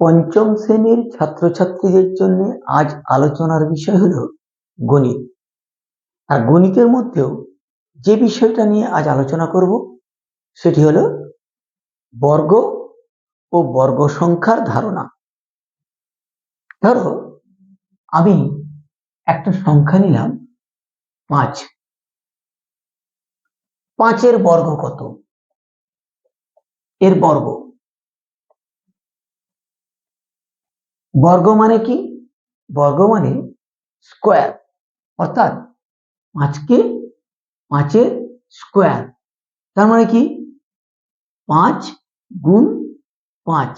পঞ্চম শ্রেণির ছাত্রছাত্রীদের জন্য আজ আলোচনার বিষয় হলো গণিত। আর গণিতের মধ্যেও যে বিষয়টা নিয়ে আজ আলোচনা করব, সেটি হলো বর্গ ও বর্গ সংখ্যার ধারণা। ধরো, আমি একটা সংখ্যা নিলাম পাঁচ। পাঁচের বর্গ কত? এর বর্গ। বর্গ মানে কি? বর্গ মানে স্কোয়ার অর্থাৎ পাঁচকে পাঁচের স্কোয়ার তার মানে কি? পাঁচ গুণ পাঁচ।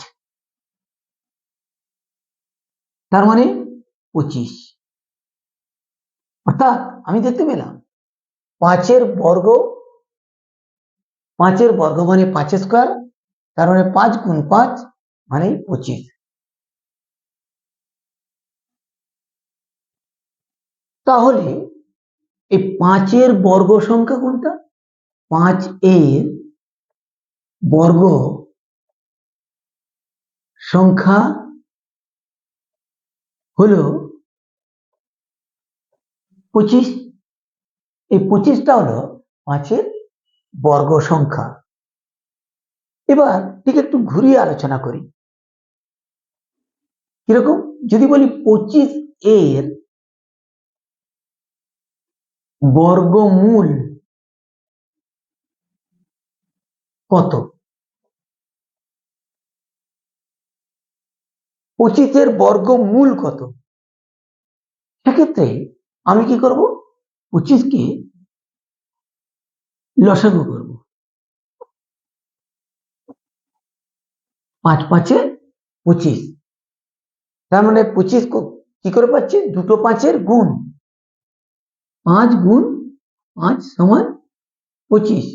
তার মানে পঁচিশ। অর্থাৎ আমি দেখতে পেলাম, পাঁচের বর্গ পাঁচের বর্গ মানে পাঁচ স্কোয়ার তার মানে পাঁচ গুণ পাঁচ মানে পঁচিশ। তাহলে এই পাঁচের বর্গ সংখ্যা কোনটা? পাঁচ এর বর্গ সংখ্যা হলো পঁচিশ। এই পঁচিশটা হলো পাঁচের বর্গ সংখ্যা। এবার ঠিক একটু ঘুরিয়ে আলোচনা করি। কীরকম? যদি বলি পঁচিশ এর বর্গমূল কত? পঁচিশের বর্গমূল কত? সেক্ষেত্রে আমি কি করব? পঁচিশকে লসাগু করব। পাঁচ পাঁচে পঁচিশ। তার মানে পঁচিশ কি করে পাচ্ছি? দুটো পাঁচের গুণ। পাঁচ গুণ পাঁচ সমান পঁচিশ।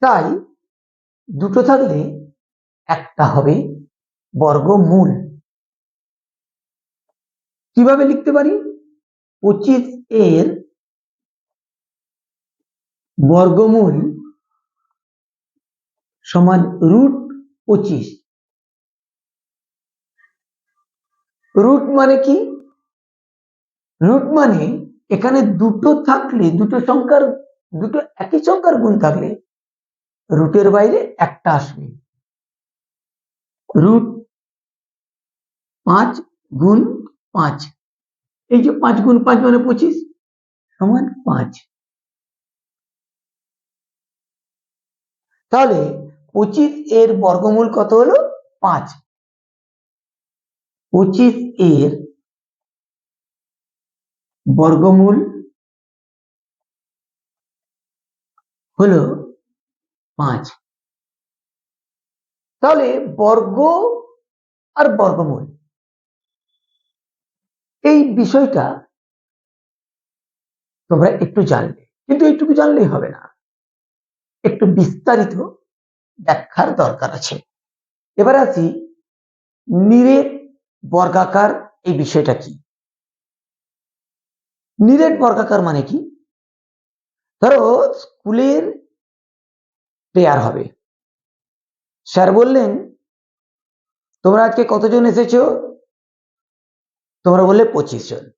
তাই দুটো থাকলে একটা হবে বর্গমূল। কীভাবে লিখতে পারি? পঁচিশ এর বর্গমূল সমান রুট পঁচিশ। রুট মানে কি? রুট মানে এখানে দুটো থাকলে, দুটো সংখ্যার, দুটো একই সংখ্যার গুণ থাকলে রুটের বাইরে একটা আসবে। রুট পাঁচ গুণ পাঁচ। এই যে পাঁচ গুণ পাঁচ মানে পঁচিশ, সমান পাঁচ। তাহলে পঁচিশ এর বর্গমূল কত হলো? পাঁচ। পঁচিশ এর বর্গমূল হলো পাঁচ। তাহলে বর্গ আর বর্গমূল। এই বিষয়টা তোমরা একটু জানলে কিন্তু এইটুকু জানলেই হবে না। একটু বিস্তারিত ব্যাখ্যার দরকার আছে। এবার আসি নিরেট বর্গাকার এই বিষয়টা কি? নিরেট বর্গাকার মানে কি? ধরো স্কুলের প্রেয়ার হবে। স্যার বললেন, তোমরা আজকে কতজন এসেছ? তোমরা বললে, পঁচিশ জন।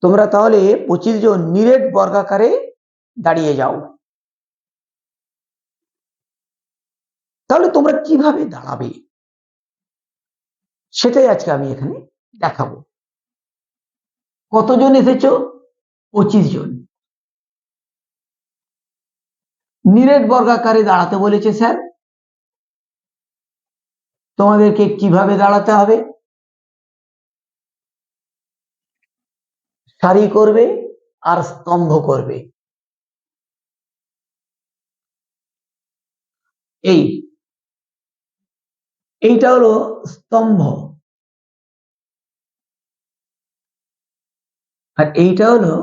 তোমরা তাহলে পঁচিশ জন নিরেট বর্গাকারে দাঁড়িয়ে যাও। তাহলে তোমরা কীভাবে দাঁড়াবে? সেটাই আজকে আমি এখানে দেখাবো। কতজন এসেছ? পঁচিশ জন। নিরেট বর্গাকারে দাঁড়াতে বলেছে, স্যার। তোমাদেরকে কীভাবে দাঁড়াতে হবে? সারি করবে আর স্তম্ভ করবে। এই, এইটা হলো স্তম্ভ। আর এইটা হলো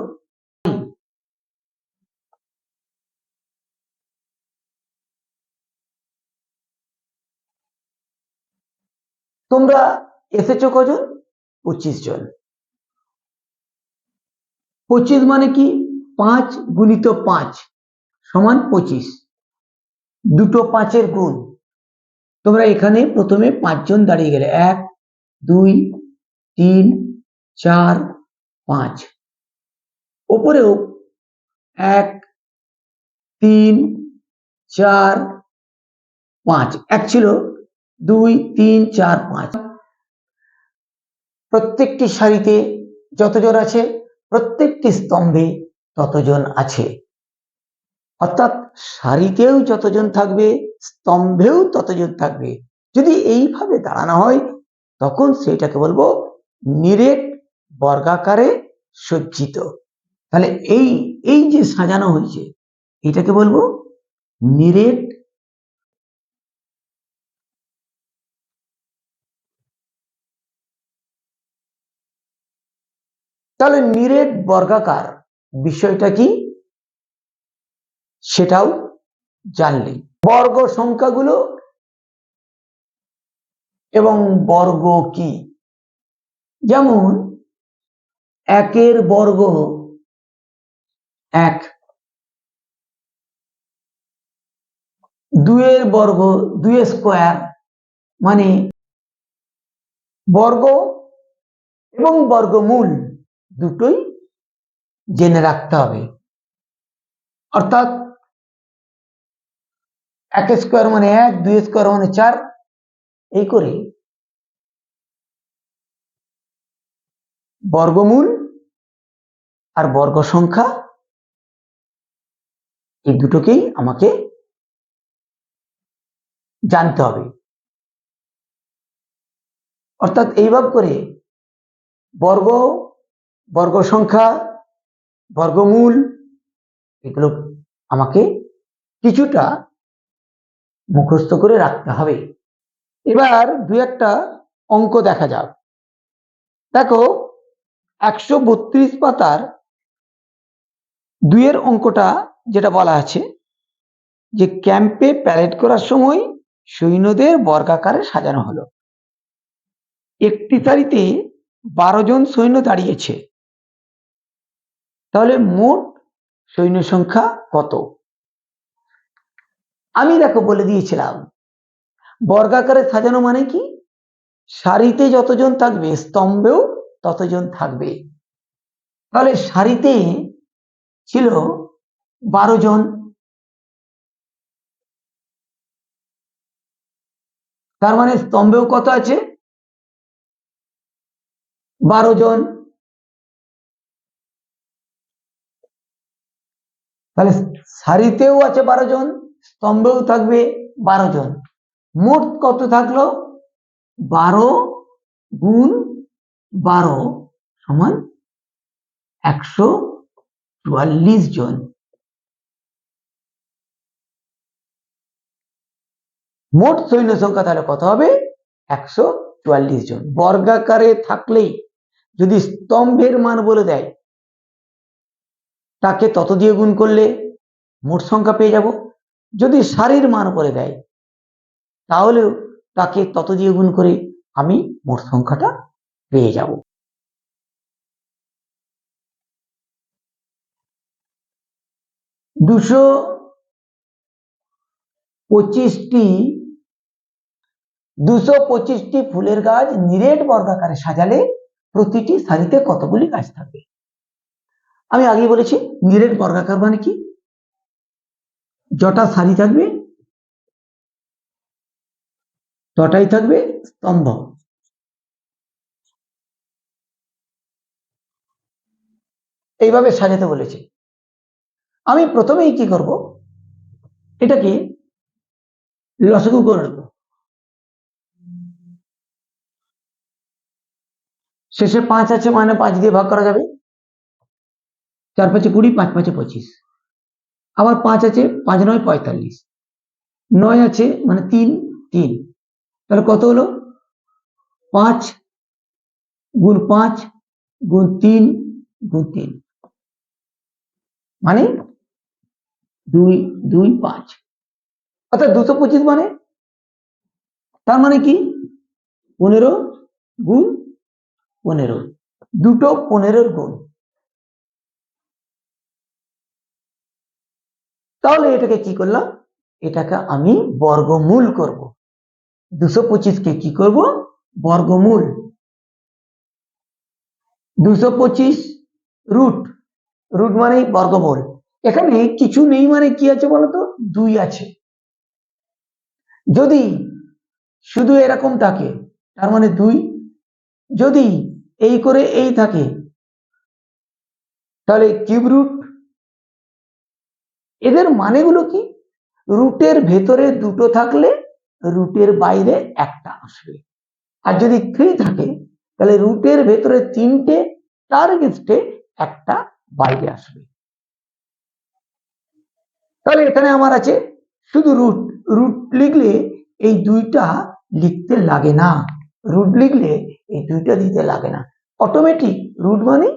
তোমরা এসেছ কজন? পঁচিশ জন। পঁচিশ মানে কি? পাঁচ গুণিত পাঁচ সমান পঁচিশ। দুটো পাঁচের গুণ। তোমরা এখানে প্রথমে পাঁচজন দাঁড়িয়ে গেলে। এক, দুই, তিন, চার পাঁচ। ওপরেও এক, তিন, চার, পাঁচ। এক ছিল দুই, তিন, চার, পাঁচ। প্রত্যেকটি সারিতে যতজন আছে, প্রত্যেকটি স্তম্ভে ততজন আছে। অর্থাৎ সারিতেও যতজন থাকবে, স্তম্ভেও ততজন থাকবে। যদি এইভাবে দাঁড়ানো হয়, তখন সেটাকে বলব নিরেট বর্গাকারে সজ্জিত। তাহলে এই এই যে সাজানো হয়েছে, এটাকে বলব নিরেট তাহলে নিরেট বর্গাকার বিষয়টা কি? সেটাও জানলি বর্গ সংখ্যাগুলো এবং বর্গ কি? যেমন একের বর্গ এক। দুয়ের বর্গ দুই স্কোয়ার মানে বর্গ এবং বর্গমূল দুটোই জেনে রাখতে হবে। অর্থাৎ এক স্কোয়ার মানে এক, দুই স্কোয়ার মানে চার, এই করে বর্গমূল আর বর্গ সংখ্যা এই দুটোকেই আমাকে জানতে হবে। অর্থাৎ এইভাবে করে বর্গ বর্গ সংখ্যা, বর্গমূল, এগুলো আমাকে কিছুটা মুখস্থ করে রাখতে হবে। এবার দু একটা অঙ্ক দেখা যাক। দেখো, একশো বত্রিশ পাতার দুইয়ের অঙ্কটা যেটা বলা আছে, যে ক্যাম্পে প্যারেড করার সময় সৈন্যদের বর্গাকারে সাজানো হলো। একটি সারিতে বারো জন সৈন্য দাঁড়িয়েছে। তাহলে মোট সৈন্য সংখ্যা কত? আমি দেখো বলে দিয়েছিলাম, বর্গাকারে সাজানো মানে কি? সারিতে যতজন থাকবে, স্তম্ভেও ততজন থাকবে। তাহলে সারিতে ছিল বারো জন। তার মানে স্তম্ভেও কত আছে? বারো জন। তাহলে সারিতেও আছে বারো জন, স্তম্ভেও থাকবে বারো জন। মোট কত থাকল? বারো গুণ বারো সমান একশো চুয়াল্লিশ জন। মোট সৈন্য সংখ্যা তাহলে কত হবে? একশো চুয়াল্লিশ জন। বর্গাকারে থাকলেই যদি স্তম্ভের মান বলে দেয়, তাকে তত দিয়ে গুণ করলে মোট সংখ্যা পেয়ে যাব। যদি সারির মান বলে দেয়, তাহলেও তাকে তত দিয়ে গুণ করে আমি মোট সংখ্যাটা পেয়ে যাব। দুশো পঁচিশটি দুশো পঁচিশটি ফুলের গাছ নিরেট বর্গাকারে সাজালে প্রতিটি সারিতে কতগুলি গাছ থাকবে আমি আগে বলেছি, নিরেট বর্গাকার মানে কি? যটা সারি থাকবে, তটাই থাকবে স্তম্ভ। এইভাবে সাজাতে বলেছে। আমি প্রথমেই কি করব? এটাকে লসগু করে নেব। শেষে পাঁচ আছে মানে পাঁচ দিয়ে ভাগ করা যাবে। চার পাঁচে কুড়ি, পাঁচ পাঁচে পঁচিশ। আবার পাঁচ আছে পাঁচ নয়, পঁয়তাল্লিশ। নয় আছে মানে তিন তিন। তাহলে কত হলো? পাঁচ গুণ পাঁচ গুণ তিন গুণ তিন। মানে দুই দুই, পাঁচ। অর্থাৎ দুশো পঁচিশ মানে? তার মানে কি? পনেরো গুণ পনেরো। দুটো পনেরোর গুণ। তাহলে এটাকে কি করলাম? এটাকে আমি বর্গমূল করব। দুশো পঁচিশকে কি করব? বর্গমূল। দুশো পঁচিশ রুট। রুট মানে বর্গমূল। এখানে কিছু নেই মানে কি আছে বলতো? দুই আছে। যদি শুধু এরকম থাকে, তার মানে দুই। যদি এই করে এই থাকে, তাহলে কিউব রুট? এদের মানেগুলো কি? রুটের ভেতরে দুটো থাকলে রুটের বাইরে একটা আসবে। আর যদি থ্রি থাকে, তাহলে রুটের ভেতরে তিনটে, তার এগেনস্টে একটা বাইরে আসবে। তাহলে এখানে আমার আছে, শুধু রুট রুট লিখলে এই দুইটা লিখতে লাগে না। রুট লিখলে এই দুইটা দিতে লাগে না। অটোমেটিক রুট মানে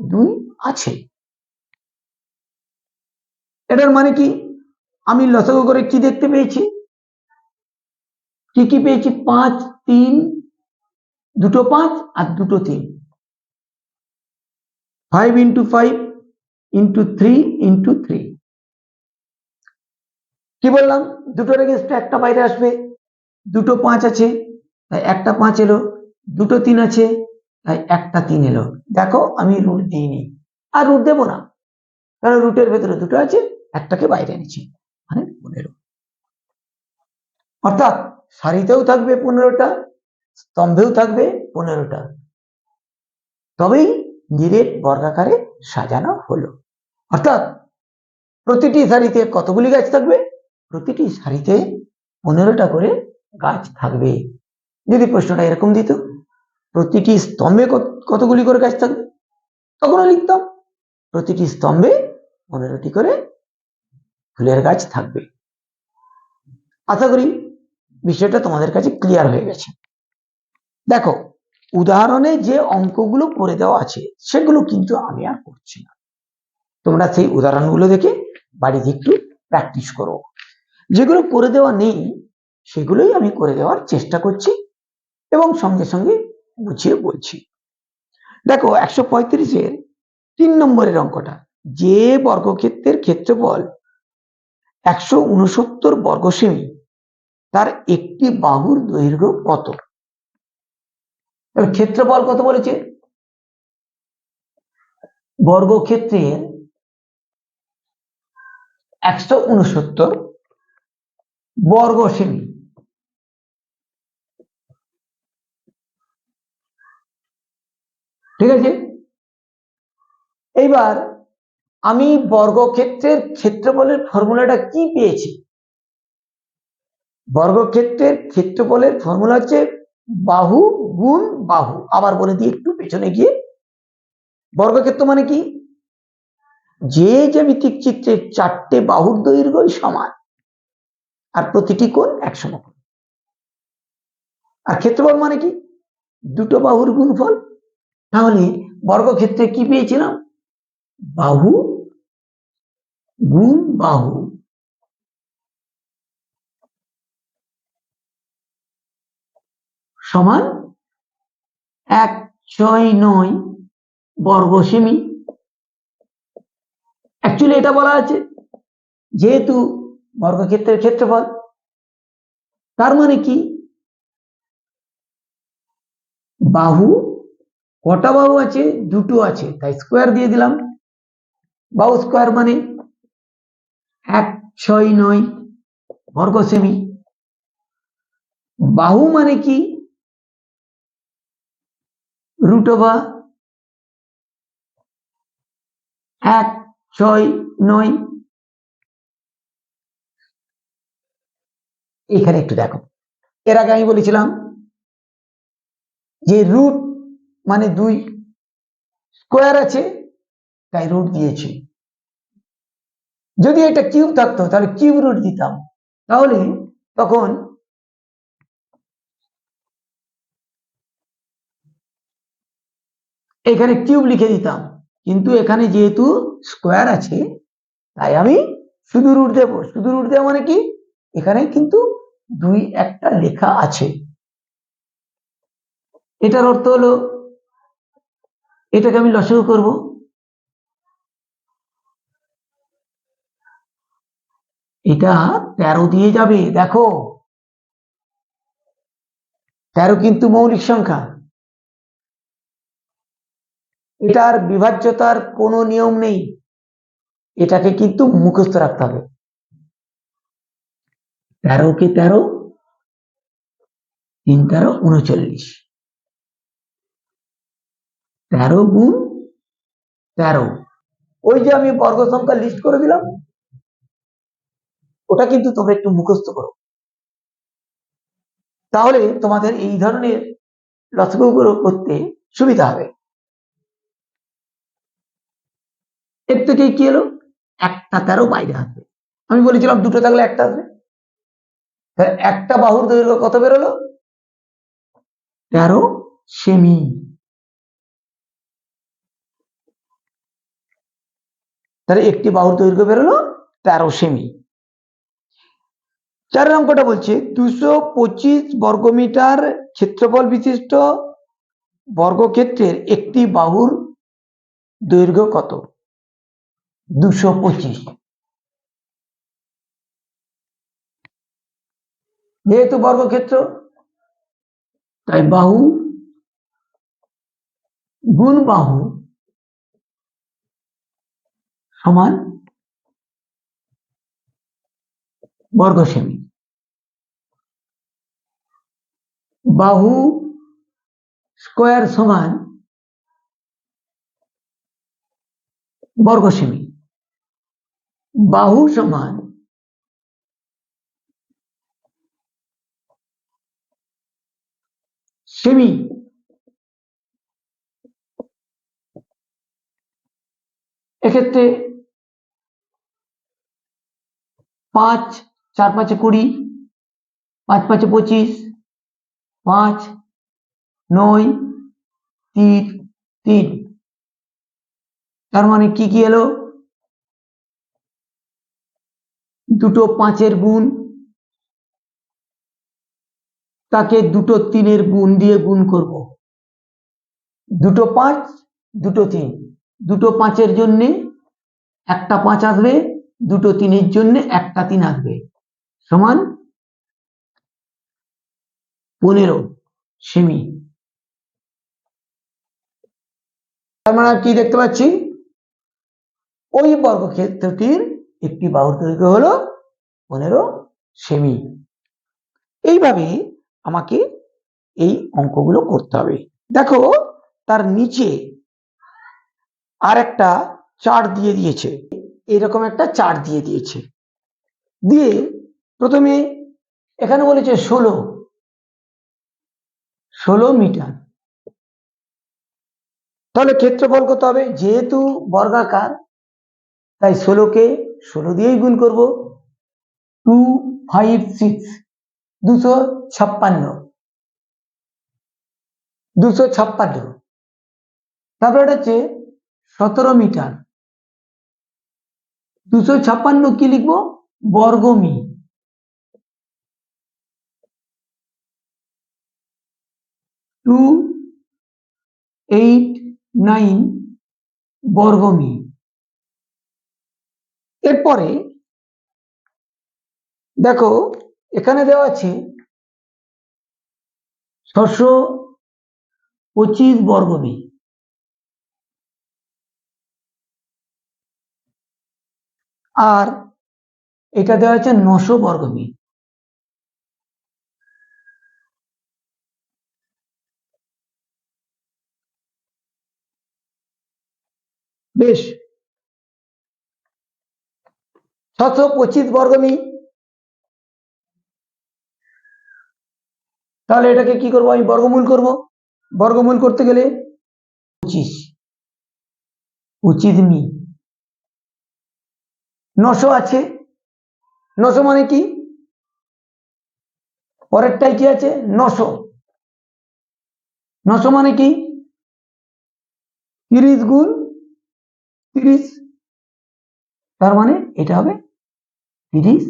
দুই আছে। এটার মানে কি? আমি লসগো করে কি দেখতে পেয়েছি? কি কি পেয়েছি? পাঁচ, তিন, দুটো পাঁচ আর দুটো তিন। Five into five into three into three কি বললাম? দুটোর এগেনস্টে একটা বাইরে আসবে, দুটো পাঁচ আছে, তাই একটা পাঁচ এলো, দুটো তিন আছে, তাই একটা তিন এলো। দেখো, আমি রুট দিইনি। আর রুট দেবো না। কারণ রুটের ভেতরে দুটো আছে, একটাকে বাইরে এনেছি মানে পনেরো। অর্থাৎ সারিতেও থাকবে পনেরোটা, স্তম্ভেও থাকবে পনেরোটা। তবেই নিরেট বর্গাকারে সাজানো হলো। অর্থাৎ প্রতিটি সারিতে কতগুলি গাছ থাকবে? প্রতিটি সারিতে পনেরোটা করে গাছ থাকবে। যদি প্রশ্নটা এরকম দিত, প্রতিটি স্তম্ভে কতগুলি করে গাছ থাকবে? তখনও লিখতাম, প্রতিটি স্তম্ভে পনেরোটি করে ফুলের গাছ থাকবে। আশা করি বিষয়টা তোমাদের কাছে ক্লিয়ার হয়ে গেছে। দেখো, উদাহরণে যে অঙ্কগুলো করে দেওয়া আছে, সেগুলো কিন্তু আমি আর করছি না। তোমরা সেই উদাহরণগুলো দেখে বাড়িতে একটু প্র্যাকটিস করো। যেগুলো করে দেওয়া নেই, সেগুলোই আমি করে দেওয়ার চেষ্টা করছি এবং সঙ্গে সঙ্গে বুঝিয়ে বলছি। দেখো, একশো পঁয়ত্রিশের তিন নম্বরের অঙ্কটা, যে বর্গক্ষেত্রের ক্ষেত্রফল একশো উনসত্তর বর্গ সেমি তার একটি বাহুর দৈর্ঘ্য কত? ক্ষেত্রফল কত বলেছে? বর্গক্ষেত্রের একশো উনসত্তর বর্গ সেমি ঠিক আছে? এইবার আমি বর্গক্ষেত্রের ক্ষেত্রফলের ফর্মুলাটা কি পেয়েছি? বর্গক্ষেত্রের ক্ষেত্রফলের ফর্মুলা হচ্ছে বাহু গুণ বাহু। আবার বলে দিই একটু পেছনে গিয়ে। বর্গক্ষেত্র মানে কি? যে জ্যামিতিক চিত্রের চারটে বাহুর দৈর্ঘ্যই সমান। আর প্রতিটি কোণ এক সমকোণ আর ক্ষেত্রফল মানে কি? দুটো বাহুর গুণফল। তাহলে বর্গক্ষেত্রে কি পেয়েছিলাম? বাহু গুণ বাহু। সমান এক, ছয়, নয় বর্গ সেমি। অ্যাকচুয়ালি এটা বলা আছে, যেহেতু বর্গক্ষেত্রের ক্ষেত্রফল। তার মানে কি? বাহু, কটা বাহু আছে? দুটো আছে। তাই স্কোয়ার দিয়ে দিলাম। বাহু স্কোয়ার মানে এক, ছয়, নয়, বর্গ সেমি বাহু মানে কি? রুট এক, ছয়, নয় এখানে একটু দেখো। এর আগে আমি বলেছিলাম যে রুট মানে দুই স্কোয়ার আছে, তাই রুট দিয়েছি। যদি এটা কিউব থাকতো, তাহলে কিউব রুট দিতাম। তাহলে তখন এখানে কিউব লিখে দিতাম। কিন্তু এখানে যেহেতু স্কোয়ার আছে, তাই আমি শুধু রুট দেব। শুধু রুট দেওয়া মানে কি? এখানে কিন্তু দুই একটা লেখা আছে। এটার অর্থ হলো, এটাকে আমি লসগু করব। এটা তেরো দিয়ে যাবে, দেখো। তেরো কিন্তু মৌলিক সংখ্যা। এটার বিভাজ্যতার কোনো নিয়ম নেই। এটাকে কিন্তু মুখস্থ রাখতে হবে। তেরো কে তেরো? তিন তেরো, উনচল্লিশ। তেরো গুণ তেরো। ওই যে আমি বর্গ সংখ্যা লিস্ট করে দিলাম, ওটা কিন্তু তোমরা একটু মুখস্থ করো। তাহলে তোমাদের এই ধরনের লসগুলো করতে সুবিধা হবে। এর থেকে কি এলো একটা তেরো বাইরে আসবে। আমি বলেছিলাম দুটো থাকলে একটা আসবে। একটা বাহুর দৈর্ঘ্য কত বেরোলো? তেরো সেমি। তাহলে একটি বাহুর দৈর্ঘ্য বেরোলো তেরো সেমি। চার অঙ্কটা বলছে, দুশো পঁচিশ বর্গমিটার ক্ষেত্রফল বিশিষ্ট বর্গক্ষেত্রের একটি বাহুর দৈর্ঘ্য কত? দুশো পঁচিশ। যেহেতু বর্গক্ষেত্র, তাই বাহু গুণ বাহু সমান বর্গ সেমি বাহু স্কোয়ার সমান বর্গ সেমি বাহু সমান সেমি এক্ষেত্রে পাঁচ, চার, পাঁচে, কুড়ি, পাঁচ, পাঁচে, পঁচিশ, পাঁচ, নয়, তিন তিন। তার মানে কি কি এলো? দুটো পাঁচের গুণ তাকে দুটো তিনের গুণ দিয়ে গুণ করব। দুটো পাঁচ, দুটো তিন। দুটো পাঁচের জন্যে একটা পাঁচ আসবে, দুটো তিনের জন্য একটা তিন আসবে। সমান পনেরো সেমি। তার মানে কি দেখতে পাচ্ছি? ওই বর্গক্ষেত্রটির একটি বাহুর দৈর্ঘ্য হলো পনেরো সেমি। এইভাবে আমাকে এই অঙ্কগুলো করতে হবে। দেখো, তার নিচে আর একটা চার্ট দিয়ে দিয়েছে। এরকম একটা চার্ট দিয়ে দিয়েছে। দিয়ে প্রথমে এখানে বলেছে ষোলো। ষোলো মিটার। তাহলে ক্ষেত্রফল কত হবে? যেহেতু বর্গাকার, তাই ষোলোকে ষোলো দিয়েই গুণ করব। Two five six. দুশো ছাপ্পান্ন। দুশো ছাপ্পান্ন। তারপরে এটা হচ্ছে সতেরো মিটার। দুশো ছাপ্পান্ন কি লিখব? বর্গমি টু এইট নাইন বর্গমি এরপরে দেখো এখানে দেওয়া আছে ছশো পঁচিশ বর্গমি আর এটা দেওয়া আছে নশো বর্গমি বেশ। ছশো পঁচিশ বর্গমি তাহলে এটাকে কি করব আমি? বর্গমূল করব। বর্গমূল করতে গেলে পঁচিশ মি। নশো আছে। নশো মানে কি? পরেরটাই কি আছে? নশো। নশো মানে কি? তিরিশ গুণ তিরিশ। তার মানে এটা হবে তিরিশ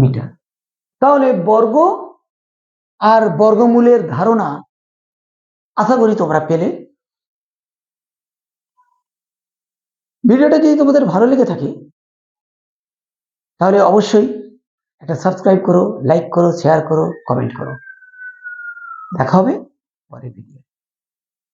মিটার। তাহলে বর্গ আর বর্গমূলের ধারণা আশা করি তোমরা পেলে। ভিডিওটা যদি তোমাদের ভালো লেগে থাকে, তাহলে অবশ্যই একটা সাবস্ক্রাইব করো লাইক করো শেয়ার করো কমেন্ট করো। দেখা হবে পরের ভিডিও